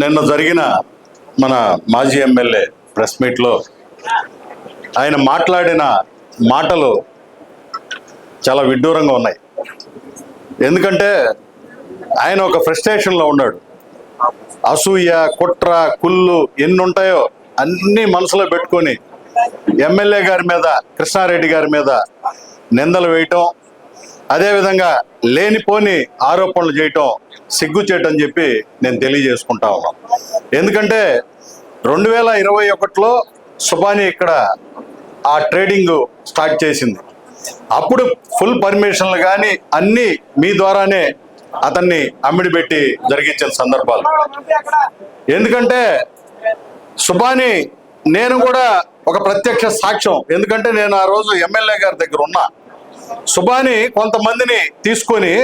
నిన్న జరిగిన మన మాజీ ఎమ్మెల్యే ప్రెస్ మీట్లో ఆయన మాట్లాడిన మాటలు చాలా విడ్డూరంగా ఉన్నాయి. ఎందుకంటే ఆయన ఒక ఫ్రస్ట్రేషన్లో ఉన్నాడు. అసూయ కుట్ర కుళ్ళు ఎన్ని ఉంటాయో అన్నీ మనసులో పెట్టుకొని ఎమ్మెల్యే గారి మీద కృష్ణారెడ్డి గారి మీద నిందలు వేయటం అదేవిధంగా లేనిపోని ఆరోపణలు చేయటం సిగ్గు చేయటం చెప్పి నేను తెలియజేసుకుంటా ఉన్నాను ఎందుకంటే రెండు వేల ఇరవై ఒకటిలో సుబాని ఇక్కడ ఆ ట్రేడింగ్ స్టార్ట్ చేసింది. అప్పుడు ఫుల్ పర్మిషన్లు కానీ అన్నీ మీ ద్వారానే అతన్ని అమ్మిడి పెట్టి జరిగించిన సందర్భాలు. ఎందుకంటే సుబాని నేను కూడా ఒక ప్రత్యక్ష సాక్ష్యం. ఎందుకంటే నేను ఆ రోజు ఎమ్మెల్యే గారి దగ్గర ఉన్నా. సుబాని కొంతమందిని తీసుకొని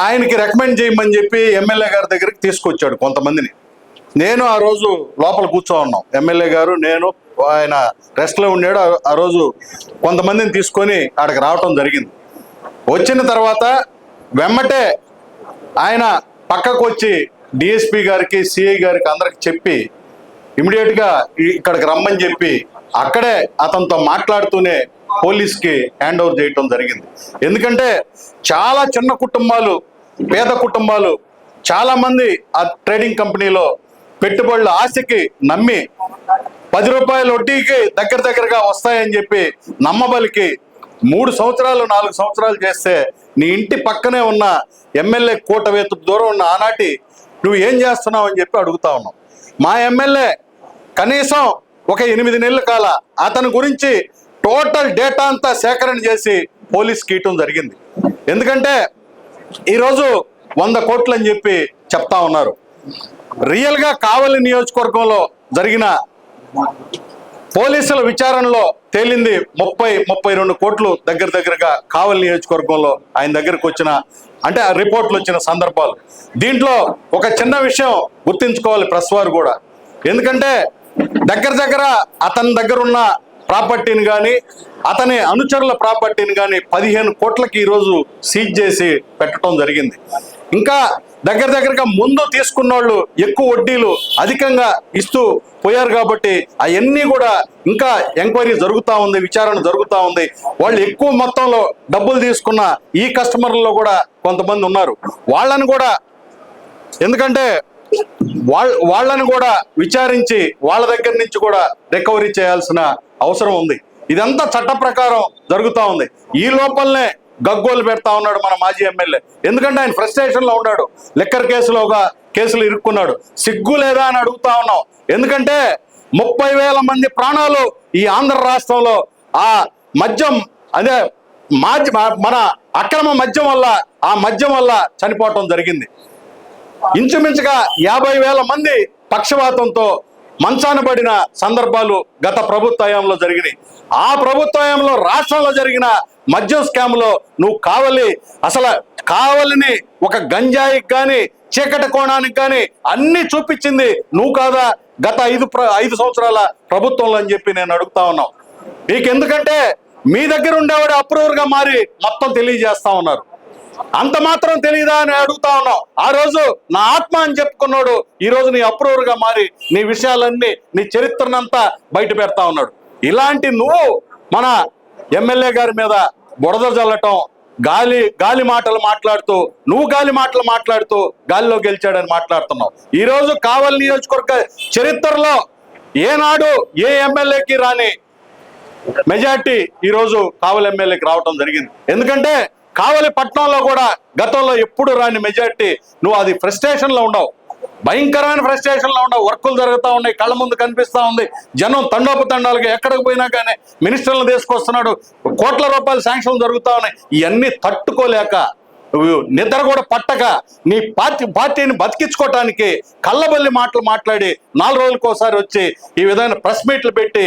ఆయనకి రికమెండ్ చేయమని చెప్పి ఎమ్మెల్యే గారి దగ్గరికి తీసుకొచ్చాడు కొంతమందిని. నేను ఆ రోజు లోపల కూర్చో ఉన్నాం. ఎమ్మెల్యే గారు నేను ఆయన రెస్ట్లో ఉండాడు ఆ- ఆ రోజు కొంతమందిని తీసుకొని ఆడికి రావటం జరిగింది. వచ్చిన తర్వాత వెమ్మటే ఆయన పక్కకు వచ్చి డిఎస్పి గారికి సిఐ గారికి అందరికి చెప్పి ఇమీడియట్గా ఇక్కడికి రమ్మని చెప్పి అక్కడే అతనితో మాట్లాడుతూనే పోలీస్కి హ్యాండ్ ఓవర్ చేయటం జరిగింది. ఎందుకంటే చాలా చిన్న కుటుంబాలు పేద కుటుంబాలు చాలామంది ఆ ట్రేడింగ్ కంపెనీలో పెట్టుబడుల ఆశకి నమ్మి పది రూపాయల వడ్డీకి దగ్గర దగ్గరగా వస్తాయని చెప్పి నమ్మబలికి మూడు సంవత్సరాలు నాలుగు సంవత్సరాలు చేస్తే నీ ఇంటి పక్కనే ఉన్న ఎమ్మెల్యే కూటవేతు దూరం ఉన్న ఆనాటి నువ్వు ఏం చేస్తున్నావు అని చెప్పి అడుగుతా ఉన్నావు మా ఎమ్మెల్యే కనీసం ఒక ఎనిమిది నెలల కాల అతని గురించి టోటల్ డేటా అంతా సేకరణ చేసి పోలీస్కి ఇవ్వటం జరిగింది. ఎందుకంటే ఈరోజు వంద కోట్లు అని చెప్పి చెప్తా ఉన్నారు. రియల్గా కావలి నియోజకవర్గంలో జరిగిన పోలీసుల విచారణలో తేలింది ముప్పై ముప్పై రెండు కోట్లు దగ్గర దగ్గరగా కావలి నియోజకవర్గంలో ఆయన దగ్గరకు వచ్చిన అంటే ఆ రిపోర్ట్లు వచ్చిన సందర్భాలు. దీంట్లో ఒక చిన్న విషయం గుర్తించుకోవాలి ప్రెస్ వారు కూడా. ఎందుకంటే దగ్గర దగ్గర అతని దగ్గర ఉన్న ప్రాపర్టీని కానీ అతని అనుచరుల ప్రాపర్టీని కానీ పదిహేను కోట్లకి ఈరోజు సీజ్ చేసి పెట్టడం జరిగింది. ఇంకా దగ్గర దగ్గరగా ముందు తీసుకున్న వాళ్ళు ఎక్కువ వడ్డీలు అధికంగా ఇస్తూ పోయారు కాబట్టి అవన్నీ కూడా ఇంకా ఎంక్వైరీ జరుగుతూ ఉంది విచారణ జరుగుతూ ఉంది. వాళ్ళు ఎక్కువ మొత్తంలో డబ్బులు తీసుకున్న ఈ కస్టమర్లలో కూడా కొంతమంది ఉన్నారు. వాళ్ళని కూడా ఎందుకంటే వాళ్ళ వాళ్ళని కూడా విచారించి వాళ్ళ దగ్గర నుంచి కూడా రికవరీ చేయాల్సిన అవసరం ఉంది. ఇదంతా చట్ట ప్రకారం జరుగుతూ ఉంది. ఈ లోపలనే గగ్గోలు పెడతా ఉన్నాడు మన మాజీ ఎమ్మెల్యే. ఎందుకంటే ఆయన ఫ్రస్ట్రేషన్లో ఉన్నాడు. లిక్కర్ కేసులో ఒక కేసులు ఇరుక్కున్నాడు. సిగ్గు లేదా అని అడుగుతా ఉన్నాం. ఎందుకంటే ముప్పై వేల మంది ప్రాణాలు ఈ ఆంధ్ర రాష్ట్రంలో ఆ మద్యం అదే మాజీ మన అక్రమ మద్యం వల్ల ఆ మద్యం వల్ల చనిపోవటం జరిగింది. ఇంచుమించుగా యాభై వేల మంది పక్షవాతంతో మంచాన పడిన సందర్భాలు గత ప్రభుత్వంలో జరిగినాయి. ఆ ప్రభుత్వంలో రాష్ట్రంలో జరిగిన మద్యం స్కామ్లో నువ్వు కావలి అసలు కావలిని ఒక గంజాయికి కానీ చీకటి కోణానికి కానీ అన్ని చూపించింది నువ్వు కాదా గత ఐదు ఐదు సంవత్సరాల ప్రభుత్వంలో అని చెప్పి నేను అడుగుతా ఉన్నావు నీకెందుకంటే మీ దగ్గర ఉండేవాడు అప్రూవర్గా మారి మొత్తం తెలియజేస్తా ఉన్నారు. అంత మాత్రం తెలియదా అని అడుగుతా ఉన్నావు ఆ రోజు నా ఆత్మ అని చెప్పుకున్నాడు. ఈ రోజు నీ అప్రూవర్గా మారి నీ విషయాలన్నీ నీ చరిత్రనంతా బయట పెడతా ఉన్నాడు. ఇలాంటి నువ్వు మన ఎమ్మెల్యే గారి మీద బురద జల్లటం గాలి గాలి మాటలు మాట్లాడుతూ నువ్వు గాలి మాటలు మాట్లాడుతూ గాలిలో గెలిచాడని మాట్లాడుతున్నావు. ఈ రోజు కావలి నియోజకవర్గ చరిత్రలో ఏనాడు ఏ ఎమ్మెల్యేకి రాని మెజార్టీ ఈ రోజు కావలి ఎమ్మెల్యేకి రావటం జరిగింది. ఎందుకంటే కావలి పట్టణంలో కూడా గతంలో ఎప్పుడు రాని మెజార్టీ నువ్వు అది ఫ్రస్ట్రేషన్లో ఉండవు. భయంకరమైన ఫ్రస్ట్రేషన్లో ఉండవు. వర్కులు జరుగుతూ ఉన్నాయి కళ్ళ ముందు కనిపిస్తా ఉంది. జనం తండోపతండాలుగా ఎక్కడికి పోయినా కానీ మినిస్టర్లను తీసుకొస్తున్నాడు. కోట్ల రూపాయల శాంక్షన్లు జరుగుతా ఉన్నాయి. ఇవన్నీ తట్టుకోలేక నిద్ర కూడా పట్టక నీ పార్టీ పార్టీని బతికించుకోవటానికి కళ్ళబల్లి మాటలు మాట్లాడి నాలుగు రోజులకోసారి వచ్చి ఈ విధమైన ప్రెస్ మీట్లు పెట్టి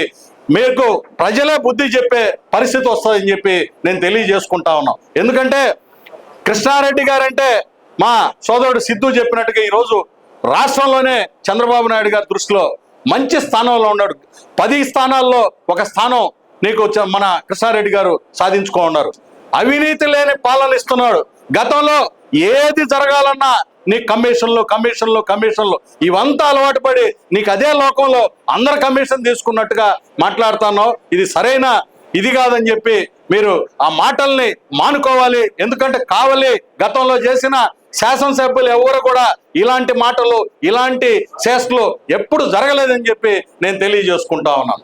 మీకు ప్రజలే బుద్ధి చెప్పే పరిస్థితి వస్తుందని చెప్పి నేను తెలియజేసుకుంటా ఉన్నాం. ఎందుకంటే కృష్ణారెడ్డి గారంటే మా సోదరుడు సిద్ధు చెప్పినట్టుగా ఈరోజు రాష్ట్రంలోనే చంద్రబాబు నాయుడు గారి దృష్టిలో మంచి స్థానంలో ఉన్నాడు. పది స్థానాల్లో ఒక స్థానం నీకు చ- మన కృష్ణారెడ్డి గారు సాధించుకో ఉన్నారు అవినీతి లేని పాలన ఇస్తున్నాడు. గతంలో ఏది జరగాలన్నా నీ కమిషన్లు కమిషన్లు కమిషన్లు. ఇవంతా అలవాటు పడి నీకు అదే లోకంలో అందరు కమిషన్ తీసుకున్నట్టుగా మాట్లాడుతున్నావు. ఇది సరైన ఇది కాదని చెప్పి మీరు ఆ మాటల్ని మానుకోవాలి. ఎందుకంటే కావాలి గతంలో చేసిన శాసనసభ్యులు ఎవరు కూడా ఇలాంటి మాటలు ఇలాంటి చేష్టలు ఎప్పుడు జరగలేదని చెప్పి నేను తెలియజేసుకుంటా ఉన్నాను.